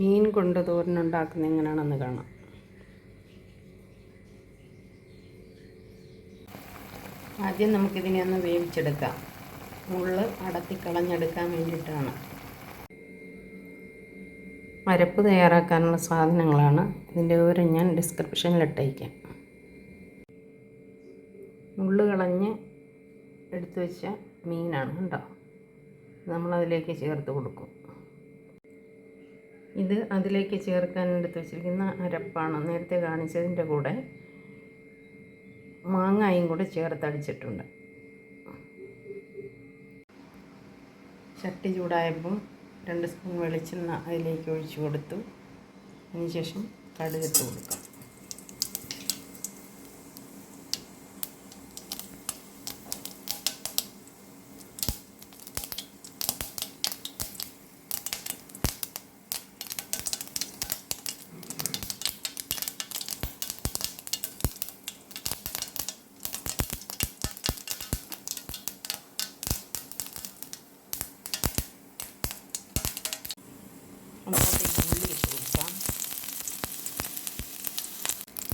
മീൻ കൊണ്ട് തോരനുണ്ടാക്കുന്ന എങ്ങനെയാണെന്ന് കാണാം. ആദ്യം നമുക്കിതിനെ ഒന്ന് വേവിച്ചെടുക്കാം. മുള്ള് അടത്തി കളഞ്ഞെടുക്കാൻ വേണ്ടിയിട്ടാണ്. മരപ്പ് തയ്യാറാക്കാനുള്ള സാധനങ്ങളാണ്. ഇതിന്റെ വിവരം ഞാൻ ഡിസ്ക്രിപ്ഷനിൽ ഇട്ടേക്കാം. മുള്ള് കളഞ്ഞ് എടുത്തു വെച്ച മീനാണ് കേട്ടോ. നമ്മളതിലേക്ക് ചേർത്ത് കൊടുക്കും. ഇത് അതിലേക്ക് ചേർക്കാൻ എടുത്ത് വെച്ചിരിക്കുന്ന അരപ്പാണ്. നേരത്തെ കാണിച്ചതിന്റെ കൂടെ മാങ്ങായും കൂടെ ചേർത്തടിച്ചിട്ടുണ്ട് ചട്ടി ചൂടായപ്പം രണ്ട് സ്പൂൺ വെളിച്ചെണ്ണ അതിലേക്ക് ഒഴിച്ചു കൊടുത്തു. അതിനുശേഷം കടുകിട്ട് കൊടുക്കാം.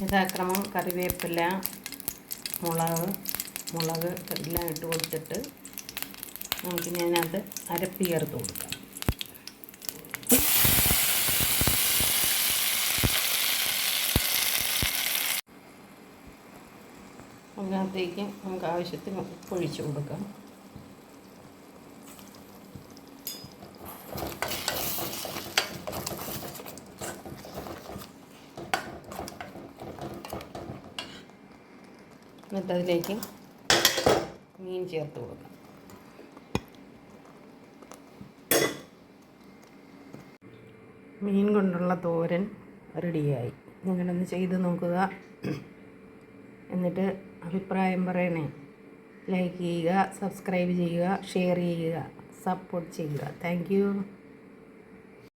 യഥാക്രമം കറിവേപ്പില മുളക് മുളക് എല്ലാം ഇട്ട് കൊടുത്തിട്ട് നമുക്ക് ഞാനത് അരപ്പ് ചേർത്ത് കൊടുക്കാം. അതിനകത്തേക്ക് നമുക്ക് ആവശ്യത്തിന് ഉപ്പൊഴിച്ച് കൊടുക്കാം. എന്നിട്ട് അതിലേക്ക് മീൻ ചേർത്ത് കൊടുക്കാം. മീൻ കൊണ്ടുള്ള തോരൻ റെഡിയായി. നിങ്ങളൊന്ന് ചെയ്ത് നോക്കുക. എന്നിട്ട് അഭിപ്രായം പറയണേ. ലൈക്ക് ചെയ്യുക സബ്സ്ക്രൈബ് ചെയ്യുക ഷെയർ ചെയ്യുക സപ്പോർട്ട് ചെയ്യുക. താങ്ക്